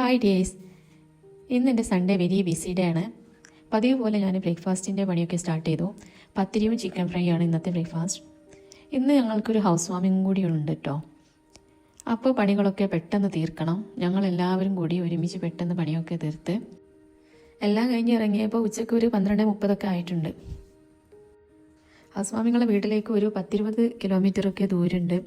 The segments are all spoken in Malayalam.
ഹായ് ഡേയ്സ് ഇന്ന് എന്റെ സൺഡേ വെരി ബിസി ഡേ ആണ്. പതിവ് പോലെ ഞാൻ ബ്രേക്ക്ഫാസ്റ്റിന്റെ പണിയൊക്കെ സ്റ്റാർട്ട് ചെയ്തു. പത്തിരിയും ചിക്കൻ ഫ്രൈ ആണ് ഇന്നത്തെ ബ്രേക്ക്ഫാസ്റ്റ്. ഇന്ന് ഞങ്ങൾക്കൊരു ഹൗസ് വാമിംഗ് കൂടി ഉണ്ട് കേട്ടോ അപ്പോൾ പണികളൊക്കെ പെട്ടെന്ന് തീർക്കണം. ഞങ്ങൾ എല്ലാവരും കൂടി ഒരുമിച്ച് പെട്ടെന്ന് പണിയൊക്കെ തീർത്ത് എല്ലാം കഴിഞ്ഞ് ഇറങ്ങിയപ്പോൾ ഉച്ചയ്ക്ക് ഒരു പന്ത്രണ്ട് മുപ്പതൊക്കെ ആയിട്ടുണ്ട്. ഹൗസ് വാമിങ്ങളുടെ വീട്ടിലേക്ക് ഒരു പത്തിരുപത് കിലോമീറ്ററൊക്കെ ദൂരമുണ്ട്.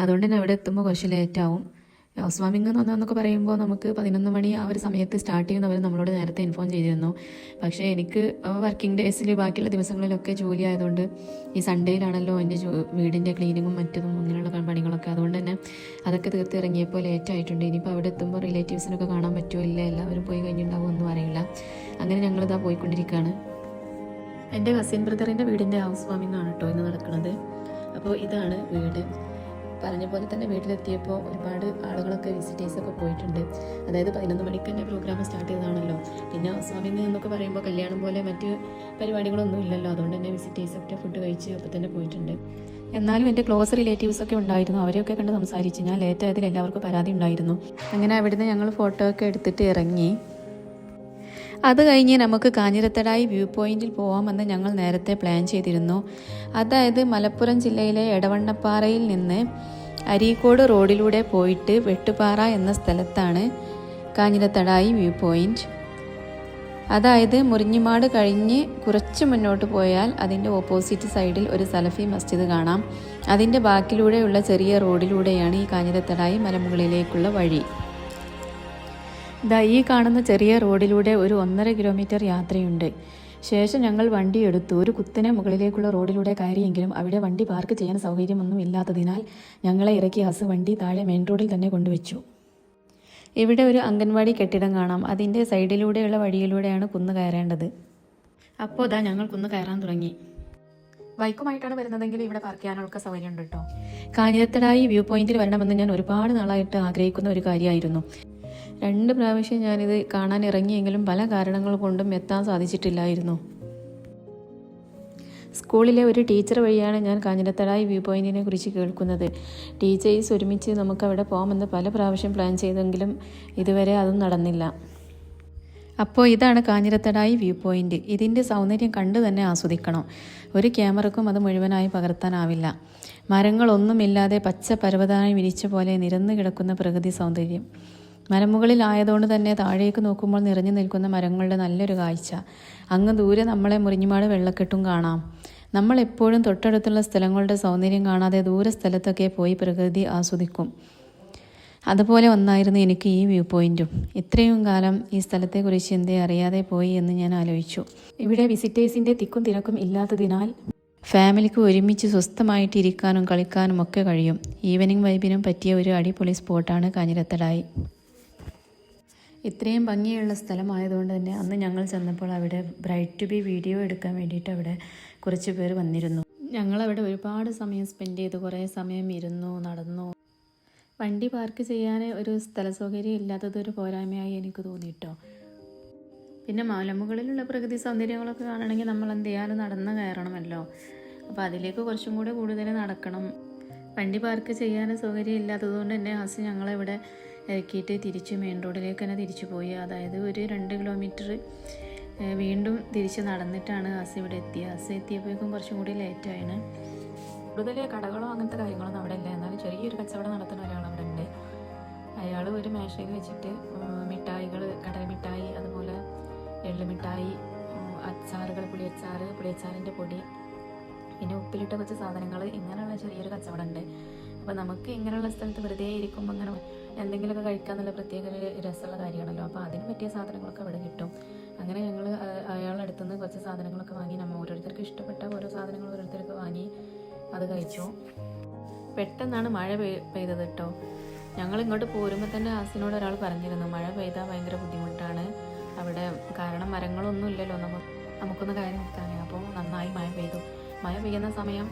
അതുകൊണ്ട് തന്നെ അവിടെ എത്തുമ്പോൾ കുറച്ച് ലേറ്റാവും ഹൗസ് വാമിംഗ് എന്ന് എന്നൊക്കെ പറയുമ്പോൾ നമുക്ക് പതിനൊന്ന് മണി ആ ഒരു സമയത്ത് സ്റ്റാർട്ട് ചെയ്യുന്നവർ നമ്മളോട് നേരത്തെ ഇൻഫോം ചെയ്തിരുന്നു. പക്ഷേ എനിക്ക് വർക്കിംഗ് ഡേയ്സിൽ ബാക്കിയുള്ള ദിവസങ്ങളിലൊക്കെ ജോലി ആയതുകൊണ്ട് ഈ സൺഡേയിലാണല്ലോ എന്റെ വീടിന്റെ ക്ലീനിങ്ങും മറ്റതും അങ്ങനെയുള്ള പണികളൊക്കെ. അതുകൊണ്ട് തന്നെ അതൊക്കെ തീർത്ത് ഇറങ്ങിയപ്പോൾ ലേറ്റ് ആയിട്ടുണ്ട്. ഇനിയിപ്പോൾ അവിടെ എത്തുമ്പോൾ റിലേറ്റീവ്സിനൊക്കെ കാണാൻ പറ്റുമോ ഇല്ല? എല്ലാവരും പോയി കഴിഞ്ഞിട്ടുണ്ടാവും ഒന്നും അറിയില്ല. അങ്ങനെ ഞങ്ങളിതാ പോയിക്കൊണ്ടിരിക്കുകയാണ് എന്റെ കസിൻ ബ്രദറിന്റെ വീടിന്റെ ഹൗസ് വാമിംഗ് ആണ് കേട്ടോ ഇന്ന് നടക്കുന്നത് അപ്പോൾ ഇതാണ് വീട്. പറഞ്ഞ പോലെ തന്നെ വീട്ടിലെത്തിയപ്പോൾ ഒരുപാട് ആളുകളൊക്കെ വിസിറ്റേഴ്സൊക്കെ പോയിട്ടുണ്ട്. അതായത് പതിനൊന്ന് മണിക്ക് തന്നെ പ്രോഗ്രാം സ്റ്റാർട്ട് ചെയ്തതാണല്ലോ. പിന്നെ സ്വാമിന്ന് എന്നൊക്കെ പറയുമ്പോൾ കല്യാണം പോലെ മറ്റ് പരിപാടികളൊന്നും ഇല്ലല്ലോ. അതുകൊണ്ട് തന്നെ വിസിറ്റേഴ്സൊക്കെ ഫുഡ് കഴിച്ച് അപ്പോൾ തന്നെ പോയിട്ടുണ്ട്. എന്നാലും എന്റെ ക്ലോസ് റിലേറ്റീവ്സ് ഒക്കെ ഉണ്ടായിരുന്നു. അവരെയൊക്കെ കണ്ട് സംസാരിച്ച് ഞാൻ ലേറ്റ് ആയതിൽ എല്ലാവർക്കും പരാതി ഉണ്ടായിരുന്നു. അങ്ങനെ അവിടുന്ന് ഞങ്ങൾ ഫോട്ടോ ഒക്കെ എടുത്തിട്ട് ഇറങ്ങി. അത് കഴിഞ്ഞ് നമുക്ക് കാഞ്ഞിരത്തടായി വ്യൂ പോയിന്റിൽ പോകാമെന്ന് ഞങ്ങൾ നേരത്തെ പ്ലാൻ ചെയ്തിരുന്നു. അതായത് മലപ്പുറം ജില്ലയിലെ എടവണ്ണപ്പാറയിൽ നിന്ന് അരീക്കോട് റോഡിലൂടെ പോയിട്ട് വെട്ടുപാറ എന്ന സ്ഥലത്താണ് കാഞ്ഞിരത്തടായി വ്യൂ പോയിന്റ്. അതായത് മുറിഞ്ഞിമാട് കഴിഞ്ഞ് കുറച്ച് മുന്നോട്ട് പോയാൽ അതിന്റെ ഓപ്പോസിറ്റ് സൈഡിൽ ഒരു സലഫി മസ്ജിദ് കാണാം. അതിന്റെ ബാക്കിലൂടെയുള്ള ചെറിയ റോഡിലൂടെയാണ് ഈ കാഞ്ഞിരത്തടായി മലമുകളിലേക്കുള്ള വഴി. ദാ ഈ കാണുന്ന ചെറിയ റോഡിലൂടെ ഒരു ഒന്നര കിലോമീറ്റർ യാത്രയുണ്ട്. ശേഷം ഞങ്ങൾ വണ്ടി എടുത്തു. ഒരു കുത്തിനെ മുകളിലേക്കുള്ള റോഡിലൂടെ കയറിയെങ്കിലും അവിടെ വണ്ടി പാർക്ക് ചെയ്യാൻ സൗകര്യമൊന്നും ഇല്ലാത്തതിനാൽ ഞങ്ങളെ ഇറക്കി ഹസ് വണ്ടി താഴെ മെയിൻ റോഡിൽ തന്നെ കൊണ്ടുവച്ചു. ഇവിടെ ഒരു അംഗൻവാടി കെട്ടിടം കാണാം. അതിന്റെ സൈഡിലൂടെയുള്ള വഴിയിലൂടെയാണ് കുന്ന് കയറേണ്ടത്. അപ്പോൾ ഇതാ ഞങ്ങൾ കുന്ന് കയറാൻ തുടങ്ങി. ബൈക്കുമായിട്ടാണ് വരുന്നതെങ്കിൽ ഇവിടെ പാർക്ക് ചെയ്യാനുള്ള സൗകര്യം ഉണ്ട് കേട്ടോ. കാഞ്ഞിരത്തടായി വ്യൂ പോയിന്റിൽ വരണമെന്ന് ഞാൻ ഒരുപാട് നാളായിട്ട് ആഗ്രഹിക്കുന്ന ഒരു കാര്യമായിരുന്നു. രണ്ട് പ്രാവശ്യം ഞാനിത് കാണാൻ ഇറങ്ങിയെങ്കിലും പല കാരണങ്ങൾ കൊണ്ടും എത്താൻ സാധിച്ചിട്ടില്ലായിരുന്നു. സ്കൂളിലെ ഒരു ടീച്ചർ വഴിയാണ് ഞാൻ കാഞ്ഞിരത്തടായി വ്യൂ പോയിന്റിനെ കുറിച്ച് കേൾക്കുന്നത്. ടീച്ചേഴ്സ് ഒരുമിച്ച് നമുക്കവിടെ പോകാമെന്ന് പല പ്രാവശ്യം പ്ലാൻ ചെയ്തെങ്കിലും ഇതുവരെ അതും നടന്നില്ല. അപ്പോൾ ഇതാണ് കാഞ്ഞിരത്തടായി വ്യൂ പോയിന്റ്. ഇതിന്റെ സൗന്ദര്യം കണ്ടു തന്നെ ആസ്വദിക്കണം. ഒരു ക്യാമറക്കും അത് മുഴുവനായി പകർത്താനാവില്ല. മരങ്ങളൊന്നുമില്ലാതെ പച്ച പർവതമായി വിരിച്ച പോലെ നിരന്നു കിടക്കുന്ന പ്രകൃതി സൗന്ദര്യം. മലമുകളിലായതുകൊണ്ട് തന്നെ താഴേക്ക് നോക്കുമ്പോൾ നിറഞ്ഞു നിൽക്കുന്ന മരങ്ങളുടെ നല്ലൊരു കാഴ്ച. അങ്ങ് ദൂരെ നമ്മളെ മുറിഞ്ഞുമാട് വെള്ളക്കെട്ടും കാണാം. നമ്മൾ എപ്പോഴും തൊട്ടടുത്തുള്ള സ്ഥലങ്ങളുടെ സൗന്ദര്യം കാണാതെ ദൂര സ്ഥലത്തൊക്കെ പോയി പ്രകൃതി ആസ്വദിക്കും. അതുപോലെ ഒന്നായിരുന്നു എനിക്ക് ഈ വ്യൂ പോയിന്റും. ഇത്രയും കാലം ഈ സ്ഥലത്തെക്കുറിച്ച് എന്തേ അറിയാതെ പോയി എന്ന് ഞാൻ ആലോചിച്ചു. ഇവിടെ വിസിറ്റേഴ്സിന്റെ തിക്കും തിരക്കും ഇല്ലാത്തതിനാൽ ഫാമിലിക്ക് ഒരുമിച്ച് സ്വസ്ഥമായിട്ട് ഇരിക്കാനും കളിക്കാനും ഒക്കെ കഴിയും. ഈവനിങ് വൈബിനും പറ്റിയ ഒരു അടിപൊളി സ്പോട്ടാണ് കാഞ്ഞിരത്തടായി. ഇത്രയും ഭംഗിയുള്ള സ്ഥലമായതുകൊണ്ട് തന്നെ അന്ന് ഞങ്ങൾ ചെന്നപ്പോൾ അവിടെ ബ്രൈറ്റ് ടു ബി വീഡിയോ എടുക്കാൻ വേണ്ടിയിട്ട് അവിടെ കുറച്ച് പേർ വന്നിരുന്നു. ഞങ്ങളവിടെ ഒരുപാട് സമയം സ്പെൻഡ് ചെയ്തു. കുറേ സമയം ഇരുന്നു നടന്നു. വണ്ടി പാർക്ക് ചെയ്യാൻ ഒരു സ്ഥല സൗകര്യം ഇല്ലാത്തത് ഒരു പോരായ്മയായി എനിക്ക് തോന്നിയിട്ടോ പിന്നെ മലമുകളിലുള്ള പ്രകൃതി സൗന്ദര്യങ്ങളൊക്കെ കാണണമെങ്കിൽ നമ്മൾ എന്ത് ചെയ്യാനും നടന്ന് കയറണമല്ലോ. അപ്പോൾ അതിലേക്ക് കുറച്ചും കൂടെ കൂടുതൽ നടക്കണം. വണ്ടി പാർക്ക് ചെയ്യാൻ സൗകര്യം ഇല്ലാത്തതുകൊണ്ട് തന്നെ ഹസ് ഞങ്ങളെ ഇവിടെ ഇറക്കിയിട്ട് തിരിച്ച് മെയിൻ റോഡിലേക്ക് തന്നെ തിരിച്ചു പോയി. അതായത് ഒരു രണ്ട് കിലോമീറ്റർ വീണ്ടും തിരിച്ച് നടന്നിട്ടാണ് ഹസ് ഇവിടെ എത്തിയത് ഹസ് എത്തിയപ്പോഴേക്കും കുറച്ചും കൂടി ലേറ്റായാണ് കൂടുതൽ കടകളോ അങ്ങനത്തെ കാര്യങ്ങളൊന്നും അവിടെ ഇല്ല. എന്നാലും ചെറിയൊരു കച്ചവടം നടത്തുന്ന ഒരാൾ അവിടെ ഉണ്ട്. അയാൾ ഒരു മേശയിൽ വെച്ചിട്ട് മിഠായികൾ കടൽ മിഠായി അതുപോലെ എള്ളുമിഠായി അച്ചാറുകൾ പുളിയച്ചാറ് പുളിയച്ചാറിന്റെ പൊടി പിന്നെ ഉപ്പിലിട്ട കുറച്ച് സാധനങ്ങൾ ഇങ്ങനെയുള്ള ചെറിയൊരു കച്ചവടം ഉണ്ട്. അപ്പോൾ നമുക്ക് ഇങ്ങനെയുള്ള സ്ഥലത്ത് വെറുതെ ഇരിക്കുമ്പോൾ അങ്ങനെ എന്തെങ്കിലുമൊക്കെ നല്ല പ്രത്യേക രസമുള്ള കാര്യമാണല്ലോ. അപ്പോൾ അതിന് പറ്റിയ സാധനങ്ങളൊക്കെ അവിടെ കിട്ടും. അങ്ങനെ ഞങ്ങൾ അയാളുടെ അടുത്ത് നിന്ന് കുറച്ച് സാധനങ്ങളൊക്കെ വാങ്ങി നമ്മൾ ഓരോരുത്തർക്ക് ഇഷ്ടപ്പെട്ട ഓരോ സാധനങ്ങൾ ഓരോരുത്തർക്ക് വാങ്ങി അത് കഴിച്ചു. പെട്ടെന്നാണ് മഴ പെയ് പെയ്തത് കേട്ടോ. ഞങ്ങൾ ഇങ്ങോട്ട് പോരുമ്പോൾ തന്നെ ആസിനോട് ഒരാൾ പറഞ്ഞിരുന്നു മഴ പെയ്താൽ ഭയങ്കര ബുദ്ധിമുട്ടാണ്. അവിടെ കാരണം മരങ്ങളൊന്നും ഇല്ലല്ലോ നമുക്ക് നമുക്കൊന്ന് കയറി നിൽക്കാനേ അപ്പോൾ നന്നായി മഴ പെയ്തു. മഴ പെയ്യുന്ന സമയം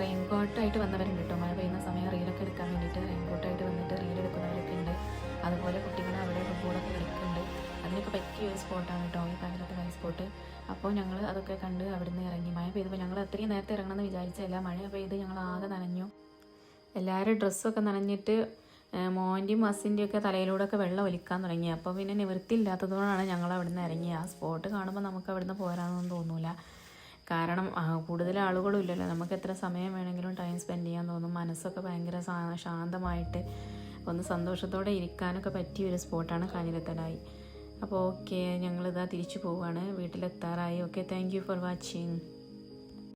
റെയിൻ കോട്ടായിട്ട് വന്നവരുണ്ട് കേട്ടോ. മഴ പെയ്യുന്ന സമയം റീലൊക്കെ എടുക്കാൻ വേണ്ടിയിട്ട് അതുപോലെ കുട്ടികൾ അവിടെ ഫുട്ബോളൊക്കെ കളിക്കുന്നുണ്ട് അതിനൊക്കെ പറ്റിയ ഒരു സ്പോട്ടാണ് കേട്ടോ ഈ കാലത്ത് കളി സ്പോട്ട്. അപ്പോൾ ഞങ്ങൾ അതൊക്കെ കണ്ട് അവിടുന്ന് ഇറങ്ങി. മഴ പെയ്തപ്പോൾ ഞങ്ങൾ അത്രയും നേരത്തെ ഇറങ്ങണമെന്ന് വിചാരിച്ചല്ല മഴ പെയ്ത് ഞങ്ങൾ ആകെ നനഞ്ഞു. എല്ലാവരും ഡ്രസ്സൊക്കെ നനഞ്ഞിട്ട് മോന്റെയും മസിന്റെയും ഒക്കെ തലയിലൂടെ ഒക്കെ വെള്ളം ഒലിക്കാൻ തുടങ്ങി. അപ്പോൾ പിന്നെ നിവൃത്തിയില്ലാത്തതുകൊണ്ടാണ് ഞങ്ങൾ അവിടുന്ന് ഇറങ്ങി. ആ സ്പോട്ട് കാണുമ്പോൾ നമുക്ക് അവിടുന്ന് പോരാനൊന്നും തോന്നൂല. കാരണം കൂടുതൽ ആളുകളും ഇല്ലല്ലോ. നമുക്ക് എത്ര സമയം വേണമെങ്കിലും ടൈം സ്പെൻഡ് ചെയ്യാൻ തോന്നും. മനസ്സൊക്കെ ഭയങ്കര ശാന്തമായിട്ട് ഒന്ന് സന്തോഷത്തോടെ ഇരിക്കാനൊക്കെ പറ്റിയ ഒരു സ്പോട്ടാണ് കാഞ്ഞിരത്തലായി. അപ്പോൾ ഓക്കെ ഞങ്ങളിതാ തിരിച്ചു പോവുകയാണ് വീട്ടിലെത്താറായി. Okay thank you for watching